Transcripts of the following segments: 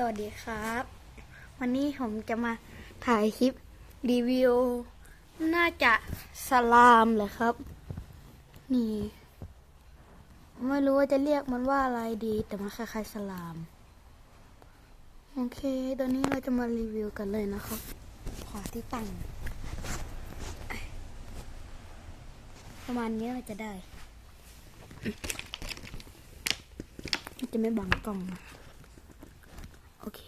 สวัสดีครับ วันนี้ผมจะมาถ่ายคลิปรีวิว น่าจะสลามแหละครับ นี่ ไม่รู้ว่าจะเรียกมันว่าอะไรดี แต่มันคล้ายๆสลาม โอเค ตอนนี้เราจะมารีวิวกันเลยนะครับ ขอที่ตั้ง ประมาณนี้เราจะได้ จะไม่บังกล้องนะ เค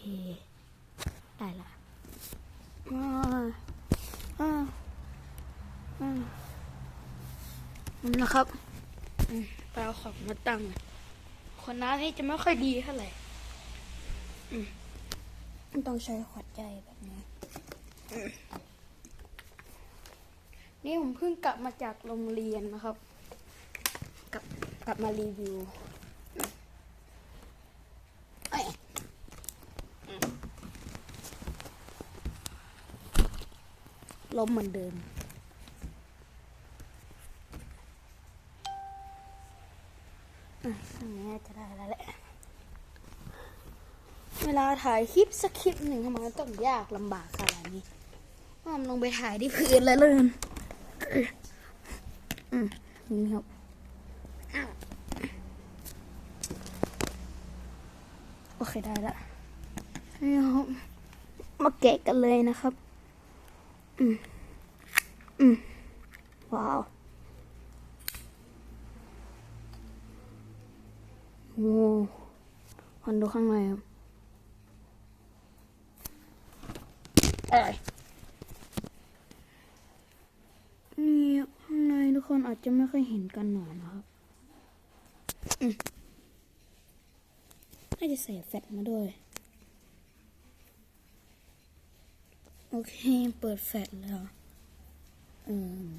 ได้ละอ่าอ่าอ่านี่นะครับไปเอาของมาตั้ง คนน้านี่จะไม่ค่อยดีเท่าไหร่ต้องใช้ขวดใหญ่แบบนี้นี่ผมเพิ่งกลับมาจากโรงเรียนนะครับ กลับกลับมารีวิวเอ้ย ล้มเหมือนเดิม อันนี้จะได้แล้วแหละ เวลาถ่ายคลิปสักคลิปหนึ่งทำไมต้องยากลำบากขนาดนี้ว่ามันลงไปถ่ายที่พื้นแล้วเลยอืมนี่ครับโอเคได้ละนี่ครับมาแกะกันเลยนะครับ อืมอืมว้าวโอ้คนดูข้างในครับเอ้ยนี่ข้างในทุกคนอาจจะไม่ค่อยเห็นกันหน่อยนะครับน่าจะใส่แฟตมาด้วย โอเค เปิดแฟลชแล้วอืม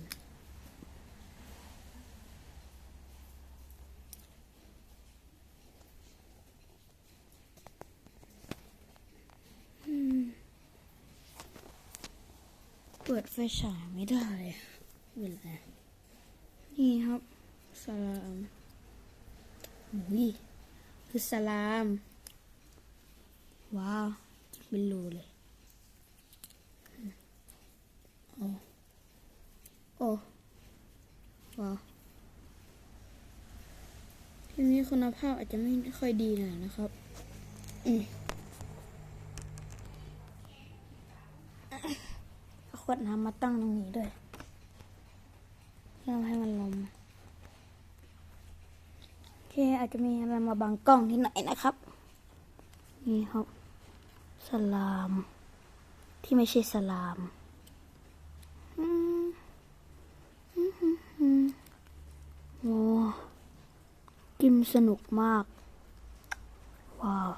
อืมเปิดไฟฉายไม่ได้เวลานี่ครับสลามอุ้ยคือสลาม ว้าว เป็นรูเลย โอ้ โอ้ว้าวทีนี้คุณภาพอาจจะไม่ค่อยดีหน่อยนะครับ อืมขวดน้ำมาตั้งตรงนี้ด้วยเพื่อให้มันลมโอเคอาจจะมีอะไรมาบังกล้องที่ไหนนะครับ นี่ครับ สลาม ที่ไม่ใช่สลาม อืมอืมอืมอืม โอ้กินสนุกมาก ว้าว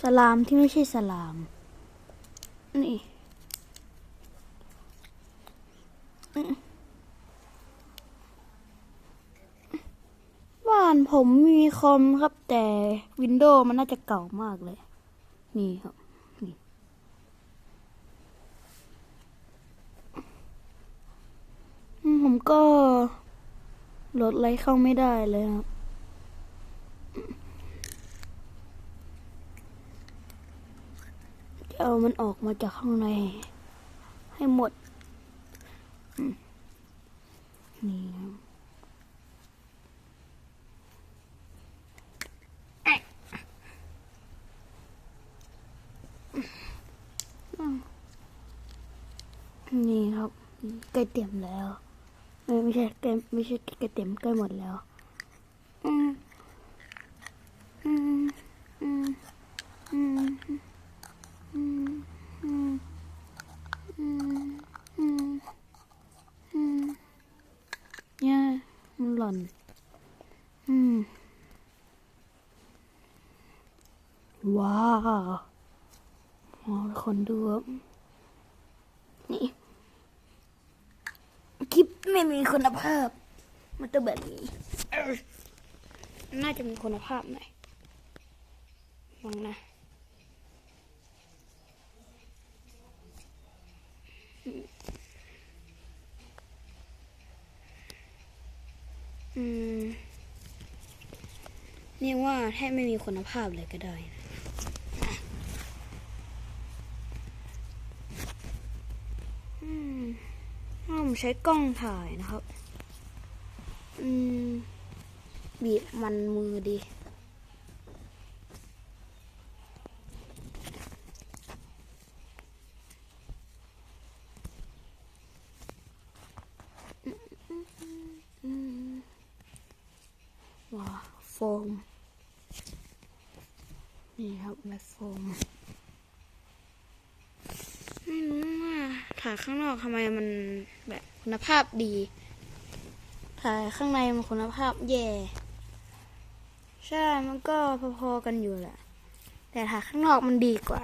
สลามที่ไม่ใช่สลาม นี่บ้านผมมีคอมครับแต่วินโดว์มันน่าจะเก่ามากเลย นี่ครับ นี่ อืม ผมก็โหลดไลค์เข้าไม่ได้เลยครับ จะเอามันออกมาจากข้างใน ให้หมด นี่ครับนี่ครับใกล้เต็มแล้ว ไม่ใช่ใกล้ไม่ใช่กล้เต็มใกล้หมดแล้ว อืม อืม อืม อืม อืม อืม อืม อืม อืมเนี่ยมันหล่น อืม ว้าวมองคนดูครับนี่ คลิปไม่มีคุณภาพ มันจะแบบนี้ น่าจะมีคุณภาพหน่อยลองนะอืมเรียกว่าแทบไม่มีคุณภาพเลยก็ได้นะอืม ถ้าผมใช้กล้องถ่ายนะครับ อืม บีบมันมือดี ว้าโฟม นี่ครับแบบโฟมรู้ว่า ถ่ายข้างนอกทำไมมันแบบคุณภาพดี ถ่ายข้างในมันคุณภาพแย่ ใช่ มันก็พอๆกันอยู่แหละ แต่ถ่ายข้างนอกมันดีกว่า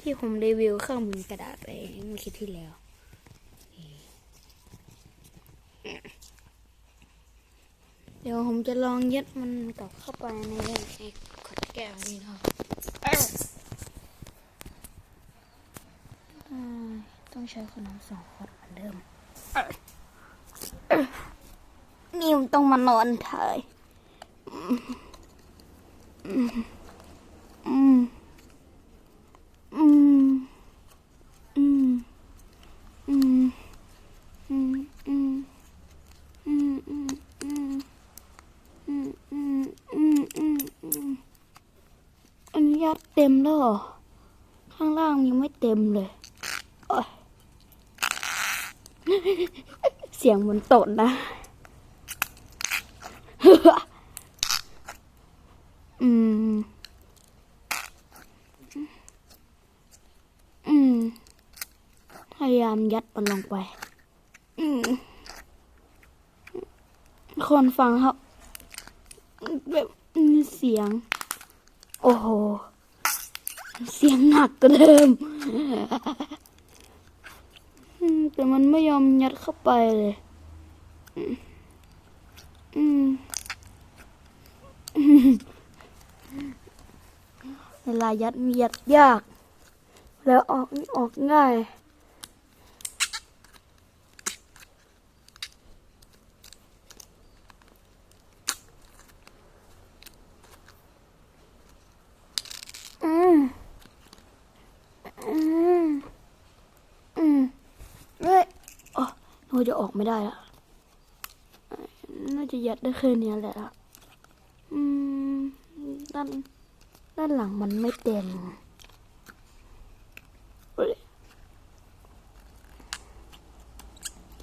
ที่ผมรีวิวเครื่องมือกระดาษไปเมื่อคลิปที่แล้ว เดี๋ยวผมจะลองยัดมันกลับเข้าไปในไอ้ขวดแก้วนี่นะครับอ่า ต้องใช้ขนมสองขวดเหมือนเดิมนี่มต้องมานอนถ่ายอืมอืมอืมอืมอืมอืมอืมอืมอืมอืมอืมอืมอืมอืมอืมอันนี้ยัดเต็มแล้วเหรอข้างล่างยังไม่เต็มเลยโอ๊ย เสียงเหมือนตดนะอืม อืม พยายามยัดมันลงไป อืม คนฟังครับแบบเสียง โอ้โห เสียงหนักกว่าเดิม แต่มันไม่ยอมยัดเข้าไปเลยเวลายัดมียัดยาก แล้วออกนี่ออกง่าย อืม อืม อืมเฮ้ยอ๋อ เราจะออกไม่ได้ละน่าจะยัดได้แค่เนี้ยแหละอืมด้านด้านหลังมันไม่เต็ม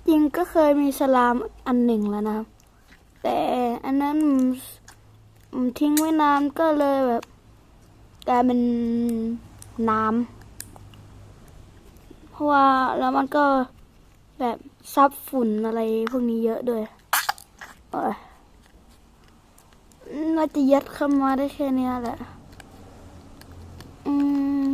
จริงก็เคยมีสลามอันหนึ่งแล้วนะครับ แต่อันนั้นมทิ้งไว้นานก็เลยแบบกลายเป็นน้ำเพราะว่าแล้วมันก็ แบบซับฝุ่นอะไรพวกนี้เยอะด้วยน่าจะยัดเข้ามาได้แค่นี้แหละ อืม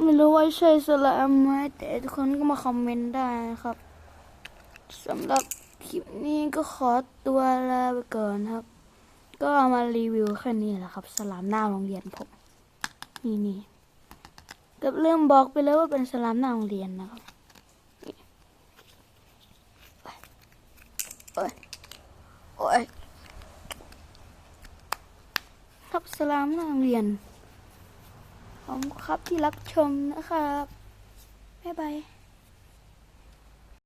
ไม่รู้ว่าใช่สลามไหมแต่ทุกคนก็มาคอมเมนต์ได้นะครับสำหรับคลิปนี้ก็ขอตัวลาไปก่อนครับ ก็มารีวิวแค่นี้แหละครับ สลามหน้าโรงเรียนผม นี่นี่ กับเริ่มบอกไปแล้วว่าเป็นสลามหน้าโรงเรียนนะครับโอ้ยโอ้ยครับสลามหน้าโรงเรียนขอบคุณครับที่รับชมนะครับบ๊ายบาย